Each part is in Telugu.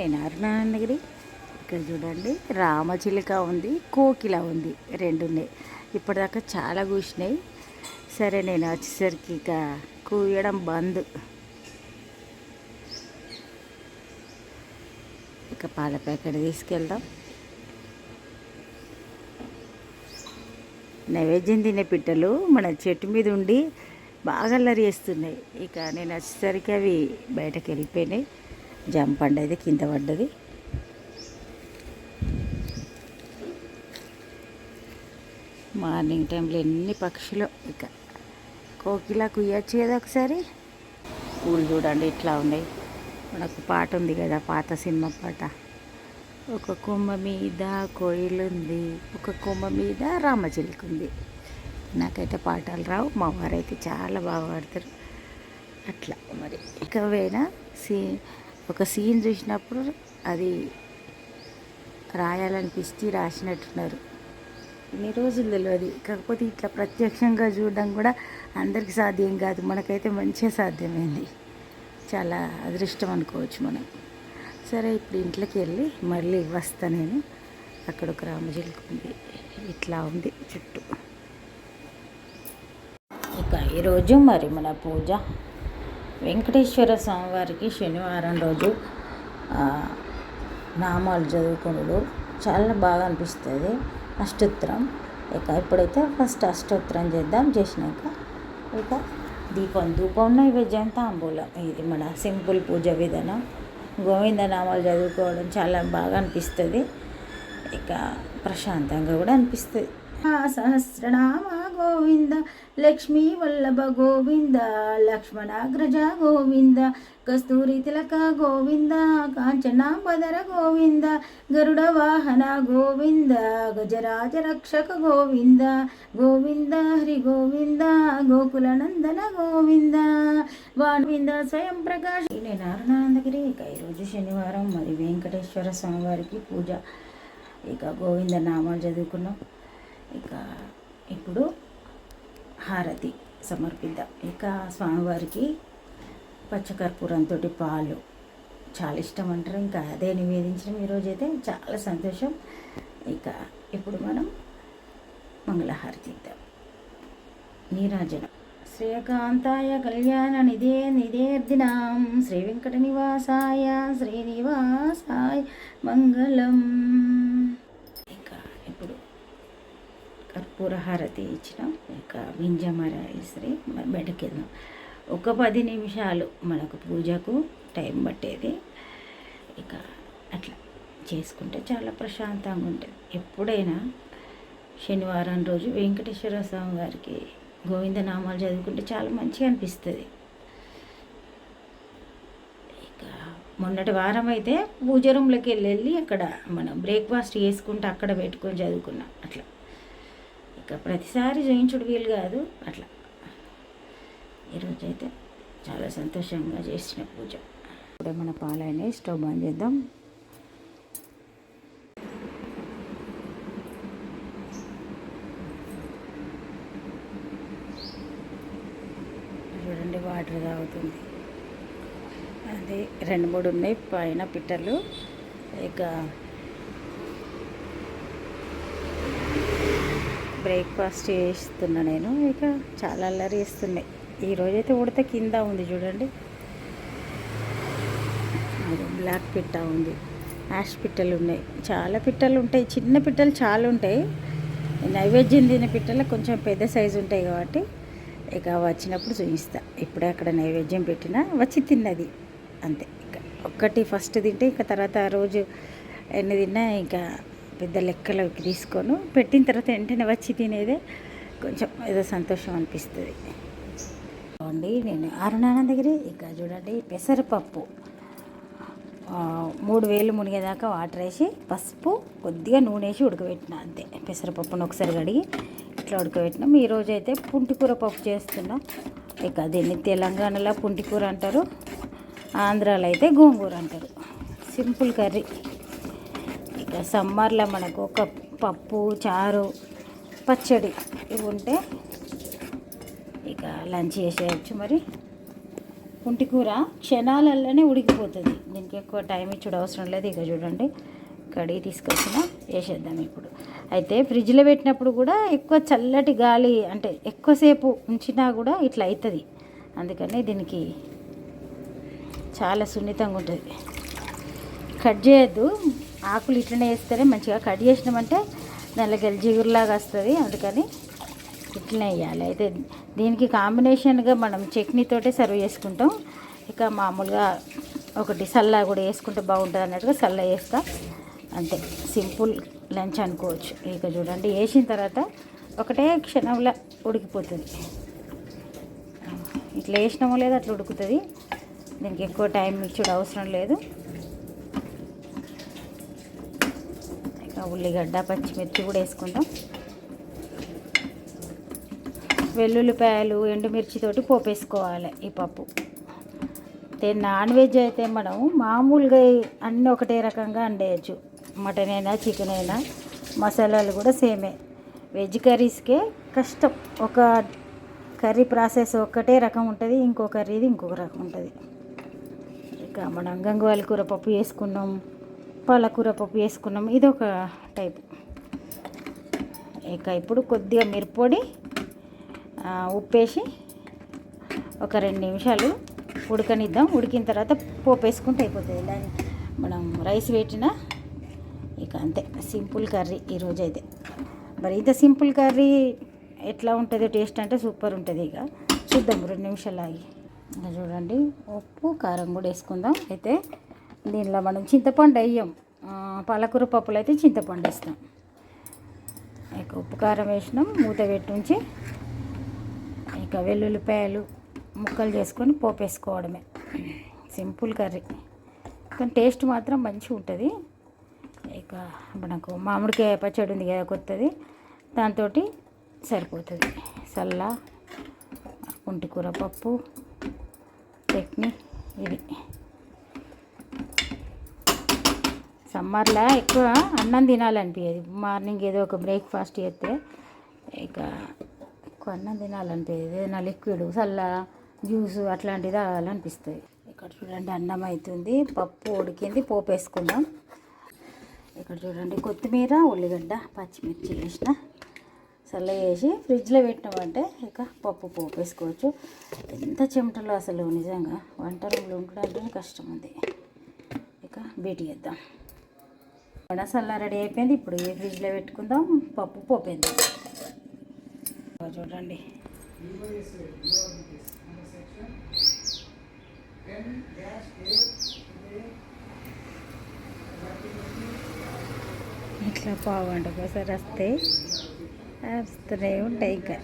నేను అరుణానందగిరి ఇక్కడ చూడండి రామచిలుక ఉంది కోకిల ఉంది రెండు ఉన్నాయి ఇప్పటిదాకా చాలా కూసినాయి. సరే నేను వచ్చేసరికి ఇక కూయడం బంద్. ఇక పాల ప్యాకెట్ తీసుకెళ్దాం. నైవేద్యం తినే పిట్టలు మన చెట్టు మీద ఉండి బాగా అల్లరి చేస్తున్నాయి. ఇక నేను వచ్చేసరికి అవి బయటకు వెళ్ళిపోయినాయి. జంప్ అయితే కింద పడ్డది. మార్నింగ్ టైంలో ఎన్ని పక్షులు ఇక. కోకిల కుయ్యచ్చు కదా ఒకసారి. పూలు చూడండి ఇట్లా ఉన్నాయి. మనకు పాట ఉంది కదా పాత సినిమా పాట. ఒక కొమ్మ మీద కోయిలు ఉంది ఒక కొమ్మ మీద రామచిలుక ఉంది నాకైతే పాటలు రావు మా వారైతే చాలా బాగా పాడతారు. అట్లా మరి. ఇకవైనా సీ ఒక సీన్ చూసినప్పుడు అది రాయాలనిపిస్తే రాసినట్టున్నారు. ఇన్ని రోజులు తెలియదు కాకపోతే ఇట్లా ప్రత్యక్షంగా చూడడం కూడా అందరికీ సాధ్యం కాదు. మనకైతే మంచిగా సాధ్యమైంది. చాలా అదృష్టం అనుకోవచ్చు మనం. సరే ఇప్పుడు ఇంట్లోకి వెళ్ళి మళ్ళీ వస్తా నేను. అక్కడ ఒక రామజిల్కు ఉంది ఇట్లా ఉంది చుట్టూ. ఇక ఈరోజు మరి మన పూజ. వెంకటేశ్వర స్వామివారికి శనివారం రోజు నామాలు చదువుకునుడు చాలా బాగా అనిపిస్తుంది. అష్టోత్తరం. ఇక ఇప్పుడైతే ఫస్ట్ అష్టోత్తరం చేద్దాం. చేసినాక ఇక దీపం ధూపం నైవేద్యం తాంబూలం. ఇది మన సింపుల్ పూజ విధానం. గోవింద నామాలు చదువుకోవడం చాలా బాగా అనిపిస్తుంది. ఇక ప్రశాంతంగా కూడా అనిపిస్తుంది. సహస్రనామ గోవింద లక్ష్మీ వల్లభ గోవింద లక్ష్మణాగ్రజ గోవింద కస్తూరి తిలక గోవింద కాంచనాంబదర గోవింద గరుడ వాహన గోవింద గజరాజ రక్షక గోవింద గోవింద హరి గోవింద గోకులనందన గోవింద వాణ్వింద స్వయం ప్రకాశ నేను అరుణానందగిరి ఇక ఈరోజు శనివారం మరి వెంకటేశ్వర స్వామివారికి పూజ. ఇక గోవింద నామాలు చదువుకున్నాం. ఇక ఇప్పుడు హారతి సమర్పిద్దాం. ఇక స్వామివారికి పచ్చకర్పూరంతో పాలు. చాలా ఇష్టం అంటారు. ఇంకా అదే నివేదించడం ఈరోజైతే చాలా సంతోషం. ఇక ఇప్పుడు మనం మంగళహారతి ఇద్దాం. నీరాజనం. శ్రీకాంతాయ కళ్యాణ నిధే నిధేర్దినాం. శ్రీ వెంకట నివాసాయ శ్రీనివాసాయ మంగళం ఇక ఇప్పుడు కర్పూర హారతి ఇచ్చినాం. ఇక వింజమర ఇస్త్రీ బయటకు వెళ్దాం ఒక పది నిమిషాలు మనకు పూజకు టైం పట్టేది. ఇక అట్లా చేసుకుంటే చాలా ప్రశాంతంగా ఉంటుంది. ఎప్పుడైనా శనివారం రోజు వెంకటేశ్వర స్వామి వారికి గోవింద నామాలు చదువుకుంటే చాలా మంచిగా అనిపిస్తుంది. ఇక మొన్నటి వారం అయితే పూజ రూమ్లోకి వెళ్ళి వెళ్ళి అక్కడ మనం బ్రేక్ఫాస్ట్ చేసుకుంటే అక్కడ పెట్టుకొని చదువుకున్నాం. అట్లా. ఇక ప్రతిసారి జయించుడు వీలు కాదు. అట్లా. ఈరోజు అయితే చాలా సంతోషంగా చేసిన పూజ. ఇప్పుడే మన పాలైన స్టవ్ బంద్ చేద్దాం. చూడండి వాటర్ తాగుతుంది. అది రెండు మూడు ఉన్నాయి పైన పిట్టలు ఇక బ్రేక్ఫాస్ట్ చేస్తున్నా నేను. ఇక చాలా అల్లరి చేస్తున్నాయి. ఈరోజైతే ఉడత కింద ఉంది చూడండి. అది బ్లాక్ పిట్ట ఉంది. యాష్ పిట్టలు ఉన్నాయి. చాలా పిట్టలు ఉంటాయి. చిన్న పిట్టలు చాలా ఉంటాయి. నైవేద్యం తినే పిట్టలు కొంచెం పెద్ద సైజు ఉంటాయి కాబట్టి ఇక వచ్చినప్పుడు చూపిస్తా. ఇప్పుడే అక్కడ నైవేద్యం పెట్టినా వచ్చి తిన్నది. అంతే. ఇక ఒక్కటి ఫస్ట్ తింటే ఇక తర్వాత రోజు ఎన్ని తిన్నా ఇంకా పెద్ద లెక్కలోకి తీసుకొని. పెట్టిన తర్వాత వెంటనే వచ్చి తినేదే కొంచెం ఏదో సంతోషం అనిపిస్తుంది. అండి నేను అరుణానందగిరి ఇక చూడండి పెసరపప్పు. మూడు వేలు మునిగేదాకా వాటర్ వేసి పసుపు కొద్దిగా నూనె వేసి ఉడకబెట్టిన అంతే. పెసరపప్పును ఒకసారి కడిగి ఇట్లా ఉడకబెట్టినాం. ఈరోజు అయితే పుంటికూర పప్పు చేస్తున్నాం. ఇక దీన్ని తెలంగాణలో పుంటికూర అంటారు ఆంధ్రాలో అయితే గోంగూర అంటారు. Simple curry. ఇంకా సమ్మర్లో మనకు ఒక పప్పు చారు పచ్చడి ఇవి ఉంటే ఇక లంచ్ చేసేయచ్చు. మరి కుంటి కూర క్షణాలలోనే ఉడికిపోతుంది. దీనికి ఎక్కువ టైం ఇచ్చుడు అవసరం లేదు. ఇక చూడండి కడిగి తీసుకొచ్చిన వేసేద్దాం ఇప్పుడు. అయితే ఫ్రిడ్జ్లో పెట్టినప్పుడు కూడా ఎక్కువ చల్లటి గాలి అంటే ఎక్కువసేపు ఉంచినా కూడా ఇట్లా అవుతుంది. అందుకని దీనికి చాలా సున్నితంగా ఉంటుంది. కట్ చేయొద్దు. ఆకులు ఇట్లనే వేస్తేనే మంచిగా కట్ చేసినామంటే దానిలోకి జిగురులాగా వస్తుంది అందుకని ఇట్లనే వేయాలి. అయితే దీనికి కాంబినేషన్గా మనం చట్నీతోటే సర్వ్ చేసుకుంటాం. ఇక మామూలుగా ఒకటి సల్లా కూడా వేసుకుంటే బాగుంటుంది అన్నట్టుగా సల్లా వేస్తా. అంతే సింపుల్ లంచ్ అనుకోవచ్చు. ఇక చూడండి వేసిన తర్వాత ఒకటే క్షణంలో ఉడికిపోతుంది. ఇట్లా వేసినామో లేదో అట్లా ఉడుకుతుంది. దీనికి ఎక్కువ టైం ఇచ్చుడు అవసరం లేదు. ఉల్లిగడ్డ పచ్చిమిర్చి కూడా వేసుకుంటాం వెల్లుల్లిపాయలు ఎండుమిర్చితోటి పోపేసుకోవాలి ఈ పప్పు. అయితే నాన్ వెజ్ అయితే మనం మామూలుగా అన్నీ ఒకటే రకంగా వండేయచ్చు. మటన్ అయినా చికెన్ అయినా మసాలాలు కూడా సేమే. వెజ్ కర్రీస్కే కష్టం. ఒక కర్రీ ప్రాసెస్ ఒక్కటే రకం ఉంటుంది ఇంకో కర్రీది ఇంకొక రకం ఉంటుంది. ఇక మనం గంగవాల కూర పప్పు వేసుకున్నాం పాలకూర పప్పు వేసుకున్నాం. ఇది ఒక టైప్. ఇక ఇప్పుడు కొద్దిగా మిరప్పొడి ఉప్పేసి ఒక రెండు నిమిషాలు ఉడకనిద్దాం. ఉడికిన తర్వాత పోపు వేసుకుంటే అయిపోతుంది. దాన్ని మనం రైస్ పెట్టిన ఇక అంతే. సింపుల్ కర్రీ ఈరోజు అయితే. మరి ఇంత సింపుల్ కర్రీ ఎట్లా ఉంటుందో టేస్ట్ అంటే సూపర్ ఉంటుంది ఇక. చూద్దాం రెండు నిమిషాలు ఆగి. చూడండి ఉప్పు కారం కూడా వేసుకుందాం. అయితే దీనిలో మనం చింతపండు వేయం. పాలకూర పప్పులు అయితే చింతపండు వేస్తాం. ఇక ఉప్పు కారం వేసినాం మూత పెట్టి ఉంచి ఇక వెల్లుల్లిపాయలు ముక్కలు చేసుకొని పోపు వేసుకోవడమే. Simple curry. కానీ టేస్ట్ మాత్రం మంచిగా ఉంటుంది. ఇక మనకు మామిడికాయ పచ్చడి ఉంది కదా కొత్తది దాంతో సరిపోతుంది. సల్ల కుంటికూర పప్పు చట్నీ ఇది. సమ్మర్లో ఎక్కువ అన్నం తినాలనిపించేది మార్నింగ్ ఏదో ఒక బ్రేక్ఫాస్ట్ చేస్తే ఇక ఎక్కువ అన్నం తినాలనిపించేది ఏదైనా లిక్విడ్ చల్ల జ్యూస్ అట్లాంటిది తాగాలనిపిస్తుంది. ఇక్కడ చూడండి అన్నం అవుతుంది పప్పు ఉడికింది పోపు వేసుకుందాం. ఇక్కడ చూడండి కొత్తిమీర ఉల్లిగడ్డ పచ్చిమిర్చి వేసిన చల్ల వేసి ఫ్రిడ్జ్లో పెట్టినామంటే ఇక పప్పు పోపు వేసుకోవచ్చు. ఎంత చెమటలో అసలు నిజంగా వంట రూమ్లో ఉండడానికి కష్టం ఉంది. ఇక బీటి చేద్దాం. వడ చల్ల రెడీ అయిపోయింది. ఇప్పుడు ఏ ఫ్రిడ్జ్లో పెట్టుకుందాం. పప్పు పోపోయింది చూడండి. ఇట్లా పావు ఒకసారి వస్తే వస్తూనే ఉంటాయి ఇంకా.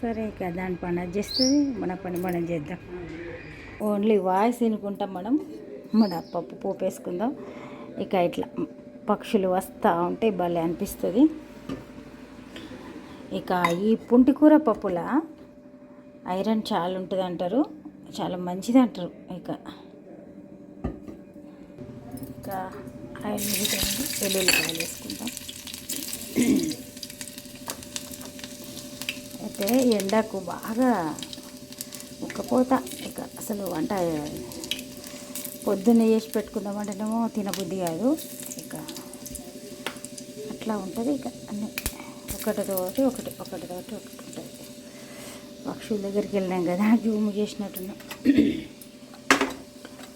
సరే ఇక దాని పని అది చేస్తుంది. మన పని మనం చేద్దాం. ఓన్లీ వాయిస్ వినుకుంటాం మనం. మన పప్పు పోపు వేసుకుందాం ఇక ఇట్లా పక్షులు వస్తూ ఉంటే భలే అనిపిస్తుంది. ఇక ఈ పుంటికూర పప్పుల ఐరన్ చాలా ఉంటుంది అంటారు. చాలా మంచిది అంటారు. ఇక ఇక ఆయిల్ మిగతాయి వెల్లుల్లిపాయలు వేసుకుంటాం అయితే ఎండకు బాగా ఉక్కపోత ఇక అసలు వంట పొద్దున్నే చేసి పెట్టుకుందామంటేనేమో తినబుద్ధి కాదు. ఇక అట్లా ఉంటుంది ఇక అన్నీ. ఒకటితోటి ఒకటి ఒకటితోటి ఒకటి ఉంటుంది. పక్షుల దగ్గరికి వెళ్ళాం కదా జూమ్ చేసినట్టున్నాం.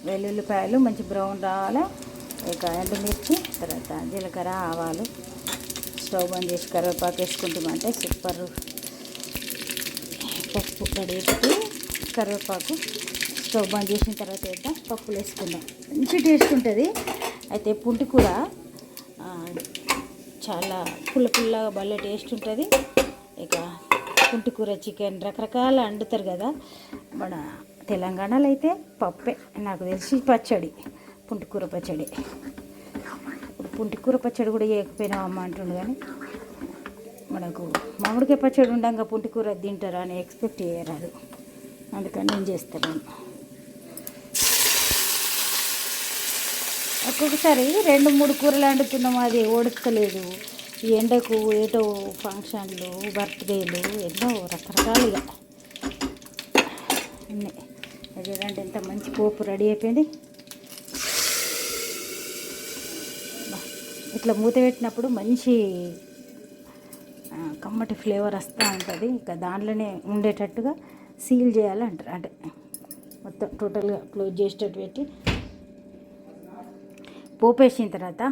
వెల్లుల్లిపాయలు మంచి బ్రౌన్ రావాలి? ఇక ఎండుమిర్చి తర్వాత జీలకర్ర ఆవాలు స్టవ్ బంద్ చేసి కరివేపాకు వేసుకుంటామంటే సూపర్. పప్పు కడిగి కరివేపాకు స్టవ్ బంద్ చేసిన తర్వాత వేద్దాం. పప్పులు వేసుకుందాం. మంచి టేస్ట్ ఉంటుంది. అయితే పుంటి కూర చాలా పుల్ల పుల్లగా భలే టేస్ట్ ఉంటుంది. ఇక పుంటి కూర చికెన్ రకరకాల వండుతారు కదా. మన తెలంగాణలో అయితే పప్పే నాకు తెలిసి పచ్చడి పుంటికూర పచ్చడి. ఇప్పుడు పుంటికూర పచ్చడి కూడా చేయకపోయినా అమ్మ అంటుండు కానీ మనకు మామిడికాయ పచ్చడి ఉండగా పుంటికూర తింటారా అని ఎక్స్పెక్ట్ చేయరాదు. అందుకని నేను చేస్తాను. ఒక్కొక్కసారి రెండు మూడు కూరలు వండుతున్నాం అది ఉడకలేదు ఈ ఎండకు ఏటో ఫంక్షన్లు బర్త్డేలు ఎన్నో రకరకాలుగా. ఉన్నాయి అది చూడండి ఎంత మంచి పోపు రెడీ అయిపోయింది. ఇట్లా మూత పెట్టినప్పుడు మంచి కమ్మటి ఫ్లేవర్ వస్తూ ఉంటుంది. ఇంకా దాంట్లోనే ఉండేటట్టుగా సీల్ చేయాలంటారు అంటే మొత్తం టోటల్గా క్లోజ్ చేసేటట్టు పెట్టి పోపేసిన తర్వాత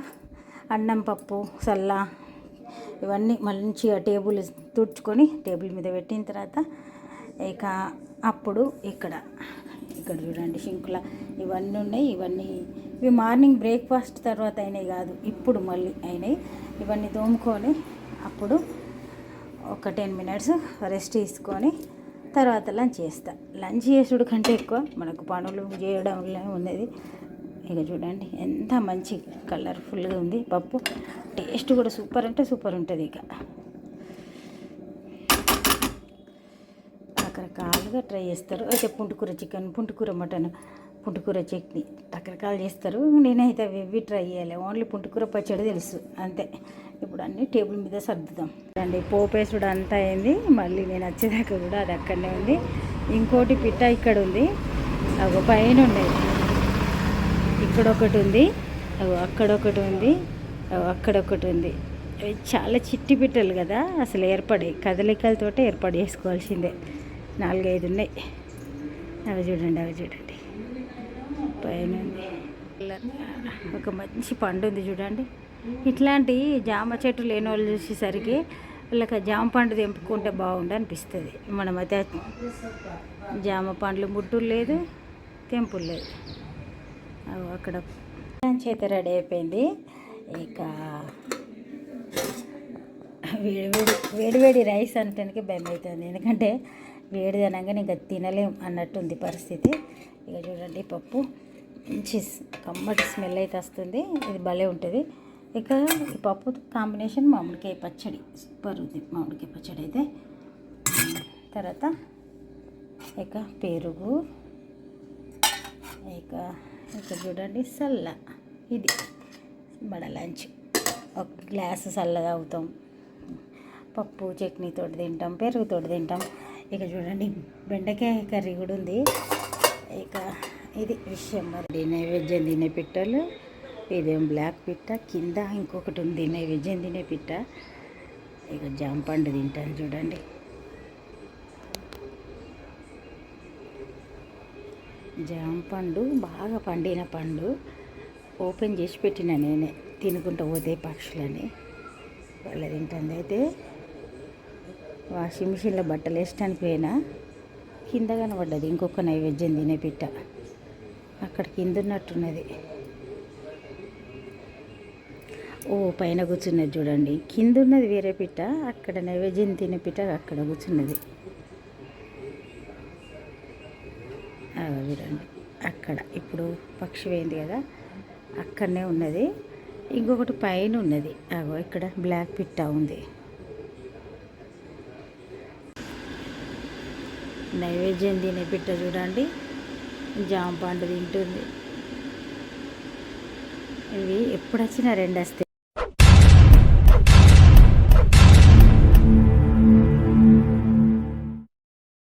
అన్నం పప్పు సల్లా ఇవన్నీ మంచిగా టేబుల్ తుడుచుకొని టేబుల్ మీద పెట్టిన తర్వాత ఇక అప్పుడు ఇక్కడ ఇక్కడ చూడండి షింకుల ఇవన్నీ ఉన్నాయి. ఇవన్నీ ఇవి మార్నింగ్ బ్రేక్ఫాస్ట్ తర్వాత అయినాయి కాదు ఇప్పుడు మళ్ళీ అయినాయి. ఇవన్నీ తోముకొని అప్పుడు ఒక టెన్ మినిట్స్ రెస్ట్ తీసుకొని తర్వాత లంచ్ చేస్తా. లంచ్ చేసుడు కంటే ఎక్కువ మనకు పనులు చేయడంలో ఉన్నది. ఇక చూడండి ఎంత మంచి కలర్ఫుల్గా ఉంది. పప్పు టేస్ట్ కూడా సూపర్ అంటే సూపర్ ఉంటుంది ఇక. రకరకాలుగా ట్రై చేస్తారు. అయితే పుంటుకూర చికెన్ పుంటుకూర మటన్. పుంటుకూర చట్నీ. రకరకాలు చేస్తారు. నేనైతే అవి ఇవి ట్రై చేయాలి. ఓన్లీ పుంటుకూర పచ్చడి తెలుసు. అంతే. ఇప్పుడు అన్నీ టేబుల్ మీద సర్దుదాం. అండి పోపేసుడు అంతా అయింది. మళ్ళీ నేను వచ్చేదాకా కూడా అది అక్కడనే ఉంది. ఇంకోటి పిట్ట ఇక్కడ ఉంది. అవి పైన ఉండేది ఇక్కడ ఒకటి ఉంది. అగో అక్కడ ఒకటి ఉంది. అగో అక్కడ ఒకటి ఉంది. అవి చాలా చిట్టి పిట్టలు కదా. అసలు ఏర్పడే కదలికలతోటే ఏర్పాటు చేసుకోవాల్సిందే నాలుగైదు ఉన్నాయి. అవి చూడండి అవి చూడండి. పైన ఒక మంచి పండు ఉంది చూడండి. ఇట్లాంటి జామ చెట్టు లేని వాళ్ళు చూసేసరికి వాళ్ళకి జామ పండు తెంపుకుంటే బాగుండు అనిపిస్తుంది. మనమైతే జామ పండ్లు ముట్టులు లేదు తెంపులు లేదు. అక్కడ లంచ్ అయితే రెడీ అయిపోయింది. ఇక వేడివేడి వేడివేడి రైస్ అంటానికి భయం అవుతుంది. ఎందుకంటే వేడి అనగానే ఇంకా తినలేం అన్నట్టుంది పరిస్థితి. ఇక చూడండి పప్పు. మంచి కమ్మటి స్మెల్ అయితే వస్తుంది. ఇది భలే ఉంటుంది. ఇక ఈ పప్పు కాంబినేషన్ మామిడికాయ పచ్చడి. సూపర్ ఉంది మామిడికాయ పచ్చడి అయితే. తర్వాత ఇక పెరుగు. ఇక ఇక చూడండి సల్ల. ఇది మన లంచ్. ఒక గ్లాస్ సల్ల తాగుతాం. పప్పు చట్నీతో తింటాం పెరుగుతో తింటాం. ఇక చూడండి బెండకాయ కర్రీ కూడా ఉంది. ఇక ఇది విషయం మరి. నైవేద్యం తినే పిట్టలు ఇదేం బ్లాక్ పిట్ట కింద ఇంకొకటి ఉంది నైవేద్యం తినే పిట్ట. ఇక జాంపండు తింటాను చూడండి. జాంపండు బాగా పండిన పండు. ఓపెన్ చేసి పెట్టిన నేనే తినుకుంటూ పోతే పక్షులని. వాళ్ళ తింటుంది. అయితే వాషింగ్ మిషన్లో బట్టలు వేసడానికి పోయినా కింద కనబడ్డది ఇంకొక నైవేద్యం తినే పిట్ట. అక్కడ కింద ఉన్నట్టున్నది ఓ పైన కూర్చున్నది చూడండి. కింద ఉన్నది వేరే పిట్ట అక్కడ నైవేద్యం తినే పిట్ట అక్కడ కూర్చున్నది. అగో చూడండి. అక్కడ ఇప్పుడు పక్షి పోయింది కదా అక్కడనే ఉన్నది. ఇంకొకటి పైన ఉన్నది. అగో ఇక్కడ బ్లాక్ పిట్ట ఉంది. నైవేద్యం తినే పిట్ట చూడండి. జామ పండు తింటుంది. ఇవి ఎప్పుడు వచ్చినా రెండు వస్తాయి